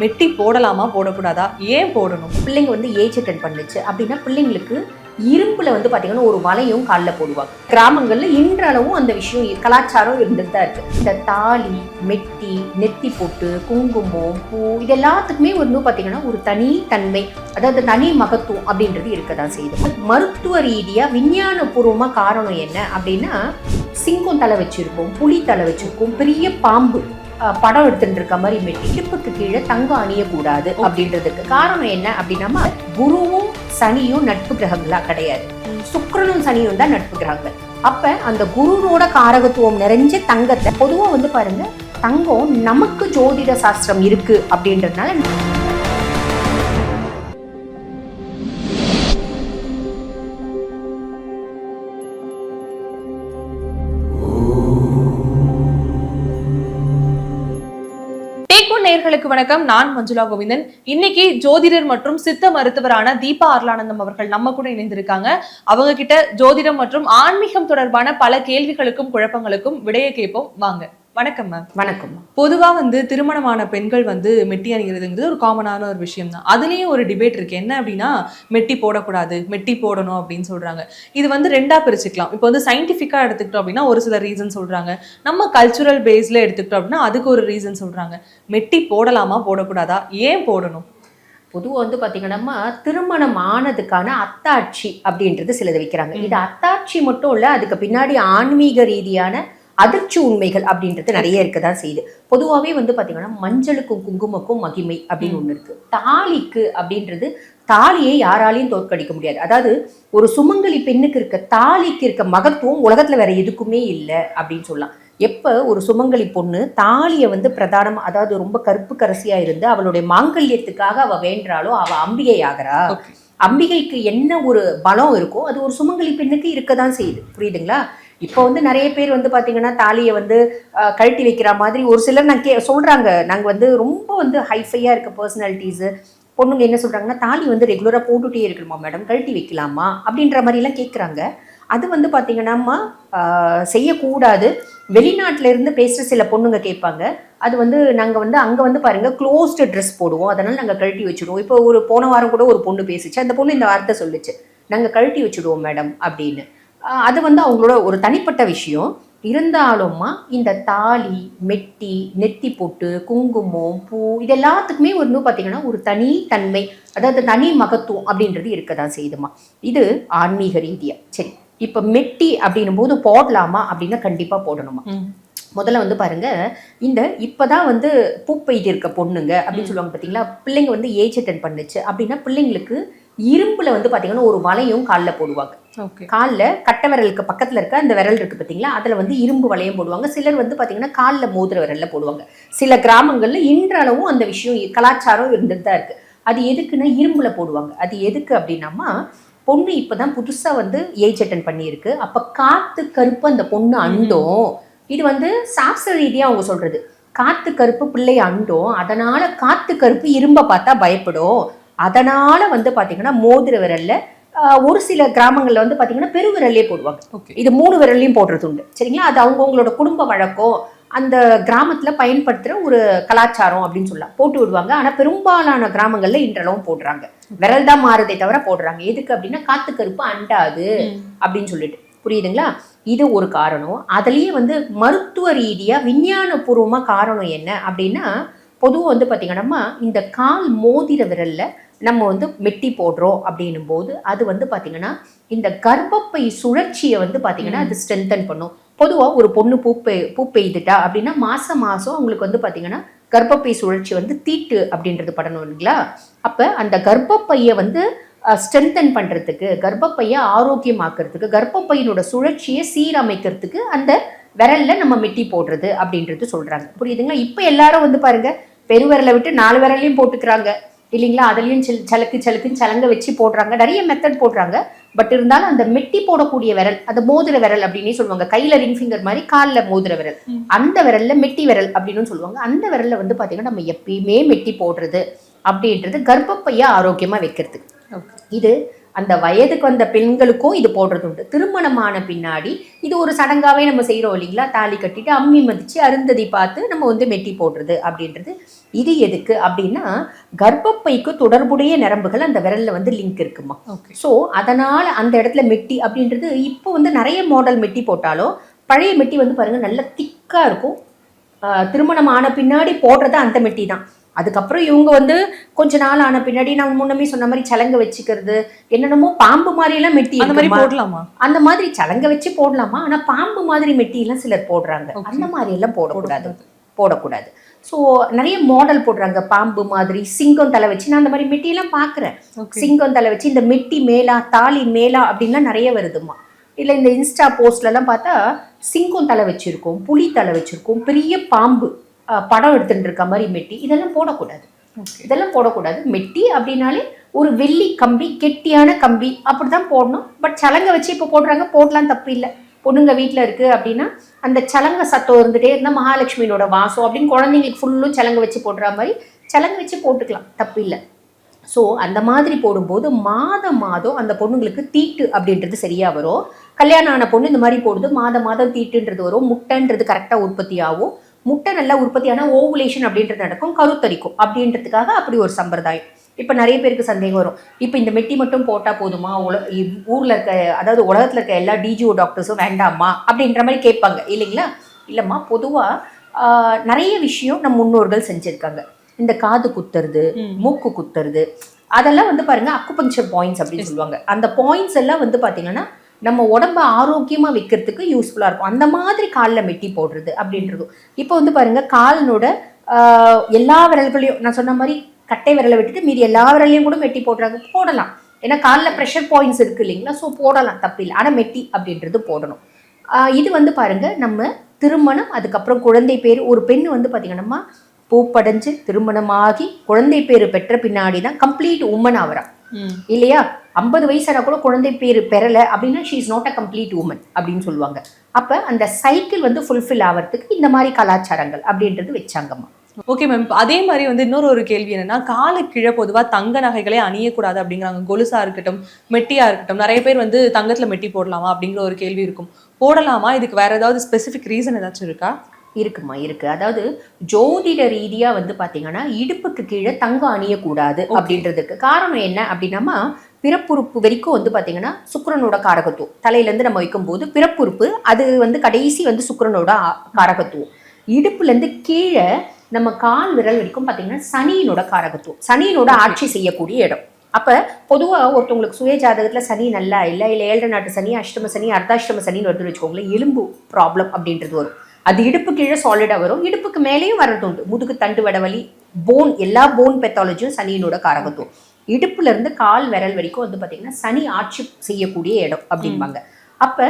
மெட்டி போடலாமா போடக்கூடாதா? ஏன் போடணும்? பிள்ளைங்க வந்து ஏஜ் அட்டன் பண்ணுச்சு. அப்படின்னா பிள்ளைங்களுக்கு இரும்புல வந்து பார்த்தீங்கன்னா ஒரு வலையும் காலில் போடுவாங்க. கிராமங்களில் இன்றளவும் அந்த விஷயம் கலாச்சாரம் இருந்துட்டு தான் இருக்கு. இந்த தாலி மெட்டி நெத்தி போட்டு குங்குமம் பூ இது எல்லாத்துக்குமே வந்து பார்த்தீங்கன்னா ஒரு தனி தன்மை அதாவது தனி மகத்துவம் அப்படின்றது இருக்க தான் செய்யுது. மருத்துவ ரீதியாக விஞ்ஞானபூர்வமாக காரணம் என்ன அப்படின்னா சிங்கம் தலை வச்சிருக்கோம் புலி தலை வச்சிருக்கோம் பெரிய பாம்பு. படம் எடுத்துட்டு இருக்க மாதிரி மெட்டி இடுப்புக்கு கீழே தங்கம் அணியக்கூடாது அப்படின்றதுக்கு காரணம் என்ன அப்படின்னா குருவும் சனியும் நட்பு கிரகங்களா கிடையாது. சுக்கிரனும் சனியும் தான் நட்பு கிரகங்கள். அப்ப அந்த குருவோட காரகத்துவம் நிறைஞ்ச தங்கத்தை பொதுவா வந்து பாருங்க தங்கம் நமக்கு ஜோதிட சாஸ்திரம் இருக்கு அப்படின்றதுனால ஒன் வணக்கம். நான் மஞ்சுளா கோவிந்தன். இன்னைக்கு ஜோதிடர் மற்றும் சித்த மருத்துவரான தீபா அருளானந்தம் அவர்கள் நம்ம கூட இணைந்திருக்காங்க. அவங்க கிட்ட ஜோதிடம் மற்றும் ஆன்மீகம் தொடர்பான பல கேள்விகளுக்கும் குழப்பங்களுக்கும் விடையை கேட்போம். வாங்க. வணக்கம் மேம் வணக்கம். பொதுவா வந்து திருமணமான பெண்கள் வந்து மெட்டி அணிகிறதுங்கிறது ஒரு காமனான ஒரு விஷயம் தான் அதுலயும் ஒரு டிபேட் இருக்கு. என்ன அப்படின்னா மெட்டி போடக்கூடாது மெட்டி போடணும் அப்படின்னு சொல்றாங்க. இது வந்து ரெண்டா பிரிச்சுக்கலாம். இப்போ வந்து சயின்டிஃபிக்கா எடுத்துக்கிட்டோம் அப்படின்னா ஒரு சில ரீசன் சொல்றாங்க. நம்ம கல்ச்சுரல் பேஸ்ல எடுத்துக்கிட்டோம் அப்படின்னா அதுக்கு ஒரு ரீசன் சொல்றாங்க. மெட்டி போடலாமா போடக்கூடாதா? ஏன் போடணும்? பொதுவாக வந்து பார்த்தீங்கன்னா திருமணம் ஆனதுக்கான அத்தாட்சி அப்படின்றது சிலது வைக்கிறாங்க. இது அத்தாட்சி மட்டும் இல்லை அதுக்கு பின்னாடி ஆன்மீக ரீதியான அதிர்ச்சி உண்மைகள் அப்படின்றது நிறைய இருக்க தான் செய்யுது. பொதுவாகவே வந்து பார்த்தீங்கன்னா மஞ்சளுக்கும் குங்குமக்கும் மகிமை அப்படின்னு ஒன்று இருக்கு. தாலிக்கு அப்படின்றது தாலியை யாராலையும் தோற்கடிக்க முடியாது. அதாவது ஒரு சுமங்கலி பெண்ணுக்கு இருக்க தாலிக்கு இருக்க மகத்துவம் உலகத்துல வேற எதுக்குமே இல்லை அப்படின்னு சொல்லலாம். எப்போ ஒரு சுமங்கலி பொண்ணு தாலியை வந்து பிரதானம் அதாவது ரொம்ப கருப்பு கரசியா இருந்து அவளுடைய மாங்கல்யத்துக்காக அவ வேண்டுறாளோ அவ அம்பிகை ஆகிறா. அம்பிகைக்கு என்ன ஒரு பலம் இருக்கோ அது ஒரு சுமங்கலி பெண்ணுக்கு இருக்க தான் செய்யுது. புரியுதுங்களா? இப்போ வந்து நிறைய பேர் வந்து பார்த்தீங்கன்னா தாலியை வந்து கழட்டி வைக்கிற மாதிரி ஒரு சிலர் நான் கே சொல்கிறாங்க நாங்கள் வந்து ரொம்ப வந்து ஹைஃபையாக இருக்க பர்சனாலிட்டிஸு பொண்ணுங்க என்ன சொல்கிறாங்கன்னா தாலி வந்து ரெகுலராக போட்டுகிட்டே இருக்கணுமா மேடம் கழட்டி வைக்கலாமா? அப்படின்ற மாதிரிலாம் கேட்குறாங்க அது வந்து பார்த்திங்கன்னாம்மா செய்யக்கூடாது. வெளிநாட்டிலேருந்து இருந்து சில பொண்ணுங்க கேட்பாங்க. அது வந்து நாங்கள் வந்து அங்கே வந்து பாருங்க க்ளோஸ்டு ட்ரெஸ் போடுவோம். அதனால் நாங்கள் கழட்டி வச்சிடுவோம். இப்போ ஒரு போன வாரம் கூட ஒரு பொண்ணு பேசிச்சு. அந்த பொண்ணு இந்த வார்த்தை சொல்லுச்சு. நாங்கள் கழட்டி வச்சிடுவோம் மேடம் அப்படின்னு. அது வந்து அவங்களோட ஒரு தனிப்பட்ட விஷயம். இருந்தாலும்மா இந்த தாலி மெட்டி நெத்தி பொட்டு குங்குமம் பூ இது எல்லாத்துக்குமே வந்து பார்த்தீங்கன்னா ஒரு தனி தன்மை அதாவது தனி மகத்துவம் அப்படின்றது இருக்க தான் செய்யுதுமா இது ஆன்மீக ரீதியா. சரி இப்போ மெட்டி அப்படின்னும் போது போடலாமா அப்படின்னா கண்டிப்பா போடணுமா முதல்ல வந்து பாருங்க இந்த இப்பதான் வந்து பூப்பெய்து இருக்க பொண்ணுங்க அப்படின்னு சொல்லுவாங்க பாத்தீங்களா? பிள்ளைங்க வந்து ஏஜ் அட்டன் பண்ணுச்சு அப்படின்னா பிள்ளைங்களுக்கு இரும்புல வந்து பாத்தீங்கன்னா ஒரு வலையும் காலில் போடுவாங்க. ஓகே. காலில் கட்டை விரலுக்கு பக்கத்தில் இருக்க அந்த விரல் இருக்கு பார்த்தீங்களா அதில் வந்து இரும்பு வளையம் போடுவாங்க. சிலர் வந்து பார்த்தீங்கன்னா காலில் மோதிர விரல்ல போடுவாங்க. சில கிராமங்களில் இன்றளவும் அந்த விஷயம் கலாச்சாரம் இருந்துட்டு தான் இருக்கு. அது எதுக்குன்னா இரும்புல போடுவாங்க. அது எதுக்கு அப்படின்னம்மா பொண்ணு இப்பதான் புதுசா வந்து ஏஜ் அட்டன் பண்ணியிருக்கு. அப்ப காத்து கருப்பு அந்த பொண்ணு அண்டும். இது வந்து சாஸ்திர ரீதியா அவங்க சொல்றது. காத்து கருப்பு பிள்ளை அண்டும். அதனால காத்து கருப்பு இரும்ப பார்த்தா பயப்படும். அதனால வந்து பாத்தீங்கன்னா மோதிர விரல்ல ஒரு சில கிராமங்கள்ல வந்து பாத்தீங்கன்னா பெருவிரல்லே போடுவாங்க. இது மூணு விரல்லையும் போடுறது உண்டு. சரிங்களா? அது அவங்கவுங்களோட குடும்ப வழக்கம். அந்த கிராமத்துல பயன்படுத்துற ஒரு கலாச்சாரம் அப்படின்னு சொல்லலாம். போட்டு விடுவாங்க. ஆனா பெரும்பாலான கிராமங்கள்ல இன்றளவும் போடுறாங்க. விரல் தான் மாறுதே தவிர போடுறாங்க. எதுக்கு அப்படின்னா காத்து கருப்பு அண்டாது அப்படின்னு சொல்லிட்டு. புரியுதுங்களா? இது ஒரு காரணம். அதுலயே வந்து மருத்துவ ரீதியா விஞ்ஞான பூர்வமா காரணம் என்ன அப்படின்னா பொதுவாக வந்து பார்த்தீங்கன்னா இந்த கால் மோதிர விரல்ல நம்ம வந்து மெட்டி போடுறோம் அப்படின்னும் போது அது வந்து பார்த்தீங்கன்னா இந்த கர்ப்பப்பை சுழற்சியை வந்து பார்த்தீங்கன்னா அது ஸ்ட்ரென்தன் பண்ணும். பொதுவாக ஒரு பொண்ணு பூப்பெய் பூப்பெய்துட்டா அப்படின்னா மாசம் மாசம் அவங்களுக்கு வந்து பார்த்தீங்கன்னா கர்ப்பப்பை சுழற்சி வந்து தீட்டு அப்படின்றது படணும் இல்லைங்களா? அப்போ அந்த கர்ப்பப்பையை வந்து ஸ்ட்ரென்தன் பண்ணுறதுக்கு கர்ப்பப்பையை ஆரோக்கியமாக்குறதுக்கு கர்ப்பப்பையினோட சுழற்சியை சீரமைக்கிறதுக்கு அந்த விரல்ல நம்ம மெட்டி போடுறது அப்படின்றது சொல்றாங்க. புரியுதுங்களா? இப்போ எல்லாரும் வந்து பாருங்க பெருவிரலை விட்டு நாலு விரலையும் போட்டுக்கிறாங்க. இல்லைங்களா? அதுலயும் சில் சலக்கு சலக்குன்னு சலங்க வச்சு போடுறாங்க. நிறைய மெத்தட் போடுறாங்க. பட் இருந்தாலும் அந்த மெட்டி போடக்கூடிய விரல் அந்த மோதிர விரல் அப்படின்னே சொல்லுவாங்க. கையில ரிங் ஃபிங்கர் மாதிரி காலில் மோதிர விரல். அந்த விரல்ல மெட்டி விரல் அப்படின்னு சொல்லுவாங்க. அந்த விரல்ல வந்து பாத்தீங்கன்னா நம்ம எப்பயுமே மெட்டி போடுறது அப்படின்றது கர்ப்பப்பையை ஆரோக்கியமா வைக்கிறதுக்கு ஓகே இது அந்த வயதுக்கு வந்த பெண்களுக்கும் இது போடுறது உண்டு. திருமணமான பின்னாடி இது ஒரு சடங்காவே நம்ம செய்கிறோம் இல்லைங்களா? தாலி கட்டிட்டு அம்மி மதிச்சு அருந்ததி பார்த்து நம்ம வந்து மெட்டி போடுறது அப்படின்றது. இது எதுக்கு அப்படின்னா கர்ப்பப்பைக்கு தொடர்புடைய நரம்புகள் அந்த விரல்ல வந்து லிங்க் இருக்குமா? ஓகே ஸோ அதனால அந்த இடத்துல மெட்டி அப்படின்றது இப்போ வந்து நிறைய மாடல் மெட்டி போட்டாலும் பழைய மெட்டி வந்து பாருங்க நல்ல திக்கா இருக்கும். திருமணம் ஆன பின்னாடி போடுறது அந்த மெட்டி தான். அதுக்கப்புறம் இவங்க வந்து கொஞ்ச நாள் ஆன பின்னாடி நான் முன்னமே சொன்ன மாதிரி சலங்க வச்சுக்கிறது என்னென்னமோ பாம்பு மாதிரி எல்லாம் மெட்டி அந்த மாதிரி? போடலாமா? அந்த மாதிரி சலங்க வச்சு போடலாமா? ஆனா பாம்பு மாதிரி மெட்டி எல்லாம் சிலர் போடுறாங்க. அந்த மாதிரி எல்லாம் போடக்கூடாது. போடக்கூடாது. ஸோ நிறைய மாடல் போடுறாங்க பாம்பு மாதிரி சிங்கம் தலை வச்சு. நான் அந்த மாதிரி மெட்டியெல்லாம் பார்க்குறேன் சிங்கம் தலை வச்சு இந்த மெட்டி மேலா தாலி மேலா அப்படின்லாம் நிறைய வருதுமா இல்லை இந்த இன்ஸ்டா போஸ்ட்லலாம் பார்த்தா சிங்கம் தலை வச்சிருக்கோம் புலி தலை வச்சிருக்கோம் பெரிய பாம்பு. படம் எடுத்துட்டு இருக்க மாதிரி மெட்டி இதெல்லாம் போடக்கூடாது. இதெல்லாம் போடக்கூடாது. மெட்டி அப்படின்னாலே ஒரு வெள்ளி கம்பி கெட்டியான கம்பி அப்படிதான் போடணும். பட் சலங்கை வச்சு இப்போ போடுறாங்க போடலாம் தப்பு இல்லை. பொண்ணுங்க வீட்டில் இருக்கு அப்படின்னா அந்த சலங்க சத்தம் இருந்துட்டே இருந்தால் மகாலட்சுமியோட வாசம் அப்படின்னு குழந்தைங்களுக்கு ஃபுல்லும் சலங்கை வச்சு போடுற மாதிரி சலங்கை வச்சு போட்டுக்கலாம். தப்பு இல்லை. ஸோ அந்த மாதிரி போடும்போது மாதம் மாதம் அந்த பொண்ணுங்களுக்கு தீட்டு அப்படின்றது சரியா வரும். கல்யாணம் ஆன பொண்ணு இந்த மாதிரி போடுது மாதம் மாதம் தீட்டுன்றது வரும் முட்டைன்றது கரெக்டாக உற்பத்தி ஆகும். முட்டை நல்லா உற்பத்தியான ஓவுலேஷன் அப்படின்றது நடக்கும் கருத்தரிக்கும் அப்படின்றதுக்காக அப்படி ஒரு சம்பிரதாயம். இப்போ நிறைய பேருக்கு சந்தேகம் வரும். இப்போ இந்த மெட்டி மட்டும் போட்டால் போதுமா? உல ஊர்ல இருக்க அதாவது உலகத்தில் இருக்க எல்லா டிஜிஓ டாக்டர்ஸும் வேண்டாமா அப்படின்ற மாதிரி கேட்பாங்க. இல்லைங்களா? இல்லைம்மா பொதுவாக நிறைய விஷயம் நம் முன்னோர்கள் செஞ்சுருக்காங்க. இந்த காது குத்துறது. மூக்கு குத்துறது அதெல்லாம் வந்து பாருங்க அக்குபஞ்சர் பாயிண்ட்ஸ் அப்படின்னு சொல்லுவாங்க. அந்த பாயிண்ட்ஸ் எல்லாம் வந்து பாத்தீங்கன்னா நம்ம உடம்ப ஆரோக்கியமா வைக்கிறதுக்கு யூஸ்ஃபுல்லா இருக்கும். அந்த மாதிரி காலில் மெட்டி போடுறது அப்படின்றதும் இப்போ வந்து பாருங்க காலினோட எல்லா விரல்களையும் நான் சொன்ன மாதிரி கட்டை விரலை விட்டுட்டு மீதி எல்லா விரலையும் கூட மெட்டி போடுறாங்க போடலாம். ஏன்னா காலில் ப்ரெஷர் பாயிண்ட்ஸ் இருக்கு இல்லைங்களா? ஸோ போடலாம். தப்பில்லை ஆனால் மெட்டி அப்படின்றது போடணும். இது வந்து பாருங்க நம்ம திருமணம் அதுக்கப்புறம் குழந்தை பேர் ஒரு பெண் வந்து பாத்தீங்கன்னா பூப்படைஞ்சு திருமணமாகி குழந்தை பேரு பெற்ற பின்னாடி தான் கம்ப்ளீட் உமன் ஆகிறா இல்லையா? ஐம்பது வயசானா கூட குழந்தை பேரு பெறல அப்படின்னா she is not a complete woman அப்படின்னு சொல்லுவாங்க. அப்ப அந்த சைக்கிள் வந்து ஃபுல்ஃபில் ஆகிறதுக்கு இந்த மாதிரி கலாச்சாரங்கள் அப்படின்றது வச்சாங்கம்மா. ஓகே மேம் அதே மாதிரி வந்து இன்னொரு ஒரு கேள்வி என்னன்னா காலு கீழே பொதுவா தங்க நகைகளே அணியக்கூடாது அப்படிங்கிறாங்க. கொலுசா இருக்கட்டும் மெட்டியா இருக்கட்டும் நிறைய பேர் வந்து தங்கத்துல மெட்டி போடலாமா அப்படிங்கிற ஒரு கேள்வி இருக்கும். போடலாமா? இதுக்கு வேற ஏதாவது ஸ்பெசிஃபிக் ரீசன் ஏதாச்சும் இருக்கா? இருக்குமா? இருக்கு. அதாவது ஜோதிட ரீதியா வந்து பாத்தீங்கன்னா இடுப்புக்கு கீழே தங்கம் அணியக்கூடாது அப்படின்றதுக்கு காரணம் என்ன அப்படின்னா பிறப்புறுப்பு வரைக்கும் வந்து பாத்தீங்கன்னா சுக்கிரனோட காரகத்துவம். தலையில இருந்து நம்ம வைக்கும்போது பிறப்புறுப்பு அது வந்து கடைசி வந்து சுக்கிரனோட காரகத்துவம். இடுப்புல இருந்து கீழே நம்ம கால் விரல் வரைக்கும் பாத்தீங்கன்னா சனியினோட காரகத்துவம். சனியினோட ஆட்சி செய்யக்கூடிய இடம். அப்ப பொதுவா ஒருத்தவங்களுக்கு சுய ஜாதகத்துல சனி நல்லா இல்லை இல்லை ஏழரை நாட்டு சனி அஷ்டம சனி அர்த்தாஷ்டம சனின்னு வருதுன்னு வச்சுக்கோங்களேன் எலும்பு ப்ராப்ளம் அப்படின்றது வரும். அது இடுப்பு கீழே சாலிடா வரும். இடுப்புக்கு மேலேயும் வர்றது உண்டு முதுகு தண்டு வடவலி போன் எல்லா போன் பெத்தாலஜியும் சனியினோட காரகத்துவம். இடுப்புல இருந்து கால் விரல் வரைக்கும் வந்து பாத்தீங்கன்னா சனி ஆட்சி செய்யக்கூடிய இடம் அப்படிம்பாங்க. அப்ப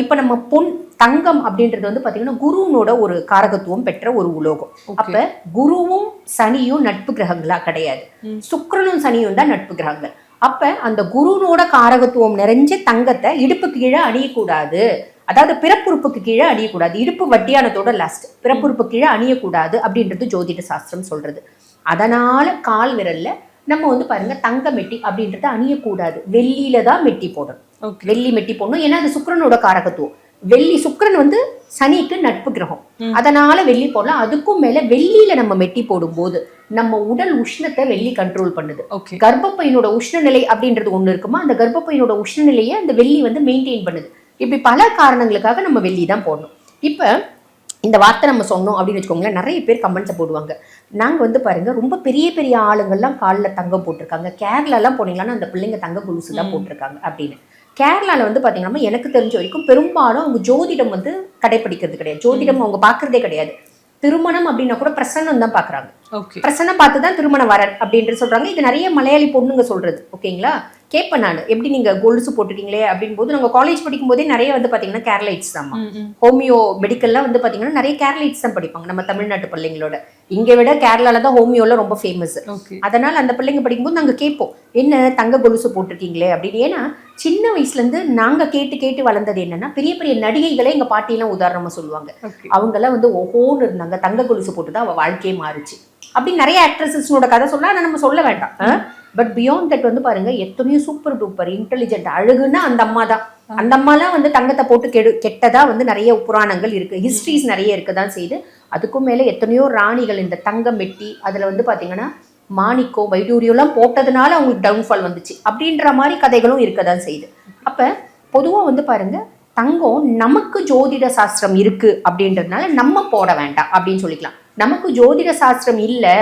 இப்ப நம்ம பொன் தங்கம் அப்படின்றது வந்து பாத்தீங்கன்னா குருவினோட ஒரு காரகத்துவம் பெற்ற ஒரு உலோகம். அப்ப குருவும் சனியும் நட்பு கிரகங்களா கிடையாது. சுக்கிரனும் சனியும் தான் நட்பு கிரகங்கள். அப்ப அந்த குருனோட காரகத்துவம் நிறைஞ்ச தங்கத்தை இடுப்புக்கு கீழே அணியக்கூடாது. அதாவது பிறப்புறுப்புக்கு கீழே அணியக்கூடாது. இடுப்பு வட்டியானதோட லாஸ்ட் பிறப்புறுப்பு கீழே அணியக்கூடாது அப்படின்றது ஜோதிட சாஸ்திரம் சொல்றது. அதனால கால் விரல்ல நம்ம வந்து பாருங்க தங்க மெட்டி அப்படின்றத அணியக்கூடாது. வெள்ளியில தான் மெட்டி போடணும். ஓகே வெள்ளி மெட்டி போடணும். ஏன்னா அது சுக்கிரனோட காரகத்துவம். வெள்ளி சுக்கிரன் வந்து சனிக்கு நட்பு கிரகம். அதனால வெள்ளி போடலாம். அதுக்கும் மேல வெள்ளியில நம்ம மெட்டி போடும்போது நம்ம உடல் உஷ்ணத்தை வெள்ளி கண்ட்ரோல் பண்ணுது. ஓகே கர்ப்பப்பையினோட உஷ்ணநிலை அப்படின்றது ஒண்ணு இருக்குமா? அந்த கர்ப்பப்பையினோட உஷ்ணநிலையை அந்த வெள்ளி வந்து மெயின்டைன் பண்ணுது. இப்படி பல காரணங்களுக்காக நம்ம வெள்ளி தான் போடணும். இப்ப இந்த வார்த்தை நம்ம சொன்னோம் அப்படின்னு வச்சுக்கோங்களேன் நிறைய பேர் கமெண்ட்ஸை போடுவாங்க. நாங்க வந்து பாருங்க ரொம்ப பெரிய பெரிய ஆளுங்கள்லாம் காலில் தங்கம் போட்டிருக்காங்க. கேரளாலாம் போனீங்கன்னா அந்த பிள்ளைங்க தங்க கொலுசு தான். போட்டிருக்காங்க அப்படின்னு. கேரளால வந்து பாத்தீங்கன்னா எனக்கு தெரிஞ்ச வரைக்கும் பெரும்பாலும் அவங்க ஜோதிடம் வந்து கடைபிடிக்கிறது கிடையாது. ஜோதிடம் அவங்க பார்க்கறதே கிடையாது. திருமணம் அப்படின்னா கூட பிரசன்னம் தான் பார்க்கறாங்க ஓகே. பிரசன்னம் பார்த்து தான் திருமணம் வரன் அப்படின்ட்டு சொல்றாங்க. இது நிறைய மலையாளி பொண்ணுங்க சொல்றது. ஓகேங்களா? கேட்பேன் நான். எப்படி நீங்க கொலுசு போட்டிருக்கீங்களே அப்படின் போது நாங்க காலேஜ் படிக்கும் போதே நிறைய வந்து பாத்தீங்கன்னா கேரளைட்ஸ் தான் ஹோமியோ மெடிக்கல்லாம் வந்து பாத்தீங்கன்னா நிறைய கேரளைட்ஸ் தான் படிப்பாங்க. நம்ம தமிழ்நாட்டு பிள்ளைங்களோட. இங்க விட கேரளால தான் ஹோமியோல ரொம்ப ஃபேமஸ் அதனால அந்த பிள்ளைங்க படிக்கும்போது நாங்க கேட்போம். என்ன தங்க கொலுசு போட்டிருக்கீங்களே அப்படின்னு. ஏன்னா சின்ன வயசுல இருந்து நாங்க கேட்டு கேட்டு வளர்ந்தது என்னன்னா பெரிய பெரிய நடிகைகளே எங்க பாட்டியெல்லாம் உதாரணமா சொல்லுவாங்க. அவங்கெல்லாம் வந்து ஓஹோன்னு இருந்தாங்க. தங்க கொலுசு போட்டு தான் அவ வாழ்க்கையே மாறுச்சு. அப்படி நிறைய ஆக்ட்ரஸஸ்னோட கதை சொல்ல ஆனா நம்ம சொல்ல வேண்டாம்? பட் பியாண்ட் தட் வந்து பாருங்க எத்தனையோ சூப்பர் டூப்பர் இன்டெலிஜென்ட் அழகுன்னா அந்த அம்மா தான். அந்த அம்மாலாம் வந்து தங்கத்தை போட்டு கெடு கெட்டதா வந்து நிறைய புராணங்கள் இருக்கு. ஹிஸ்ட்ரிஸ் நிறைய இருக்க தான் செய்யுது. அதுக்கும் மேலே எத்தனையோ ராணிகள் இந்த தங்கம் வெட்டி அதில் வந்து பார்த்தீங்கன்னா மாணிக்கோ வைடூரியோலாம் போட்டதுனால அவங்களுக்கு டவுன்ஃபால் வந்துச்சு. அப்படின்ற மாதிரி கதைகளும் இருக்க தான் செய்யுது. அப்போ பொதுவாக வந்து பாருங்க தங்கம் நமக்கு ஜோதிட சாஸ்திரம் இருக்கு அப்படின்றதுனால நம்ம போட வேண்டாம் அப்படின்னு சொல்லிக்கலாம். நமக்கு ஜோதிட சாஸ்திரம் இல்லை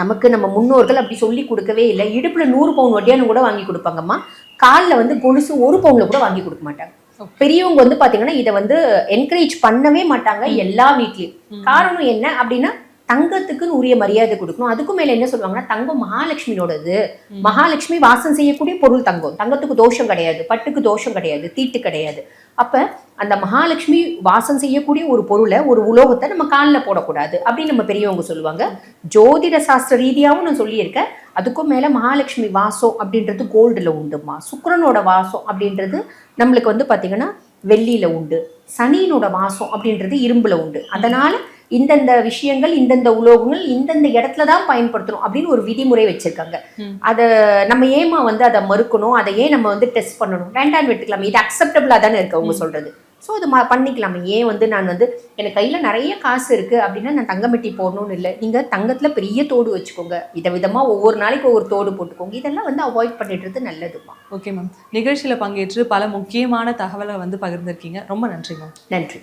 நமக்கு நம்ம முன்னோர்கள் அப்படி சொல்லி கொடுக்கவே இல்லை. இடுப்புல நூறு பவுன் வட்டியானு கூட வாங்கி கொடுப்பாங்கம்மா. காலில் வந்து கொலுசு ஒரு பவுன்ல கூட வாங்கி கொடுக்க மாட்டாங்க. பெரியவங்க வந்து பாத்தீங்கன்னா இதை வந்து என்கரேஜ் பண்ணவே மாட்டாங்க எல்லா வீட்லயும். காரணம் என்ன அப்படின்னா தங்கத்துக்குன்னு உரிய மரியாதை கொடுக்கணும். அதுக்கும் மேல என்ன சொல்லுவாங்கன்னா தங்கம் மகாலட்சுமியோடது. மகாலட்சுமி வாசம் செய்யக்கூடிய பொருள் தங்கம். தங்கத்துக்கு தோஷம் கிடையாது பட்டுக்கு தோஷம் கிடையாது தீட்டு கிடையாது. அப்ப அந்த மகாலட்சுமி வாசம் செய்யக்கூடிய ஒரு பொருளை ஒரு உலோகத்தை நம்ம காலில் போடக்கூடாது அப்படின்னு நம்ம பெரியவங்க சொல்லுவாங்க. ஜோதிட சாஸ்திர ரீதியாகவும் நான் சொல்லியிருக்கேன். அதுக்கும் மேலே மகாலட்சுமி வாசம் அப்படின்றது கோல்டில் உண்டுமா சுக்கரனோட வாசம் அப்படின்றது நம்மளுக்கு வந்து பார்த்திங்கன்னா வெள்ளியில் உண்டு. சனியினோட வாசம் அப்படின்றது இரும்பில் உண்டு. அதனால் இந்தந்த விஷயங்கள் இந்தந்த உலோகங்கள் இந்தந்த இடத்துல தான் பயன்படுத்தணும் அப்படின்னு ஒரு விதிமுறை வச்சிருக்காங்க. அதை நம்ம ஏமா வந்து அதை மறுக்கணும்? அதை ஏன் நம்ம வந்து டெஸ்ட் பண்ணணும்? வேண்டான்னு விட்டுக்கலாம். இது அக்செப்டபிளா தானே இருக்கு அவங்க சொல்றது. ஸோ அது பண்ணிக்கலாமே. ஏன் வந்து நான் வந்து எனக்கு கையில நிறைய காசு இருக்கு அப்படின்னா நான் தங்கமெட்டி போடணும்னு இல்லை. நீங்க தங்கத்துல பெரிய தோடு வச்சுக்கோங்க. வித விதமா ஒவ்வொரு நாளைக்கு ஒவ்வொரு தோடு போட்டுக்கோங்க. இதெல்லாம் வந்து அவாய்ட் பண்ணிடுறது நல்லதுமா ஓகே மேம் நிகழ்ச்சியில பங்கேற்று பல முக்கியமான தகவலை வந்து பகிர்ந்திருக்கீங்க. ரொம்ப நன்றி மேம் நன்றி.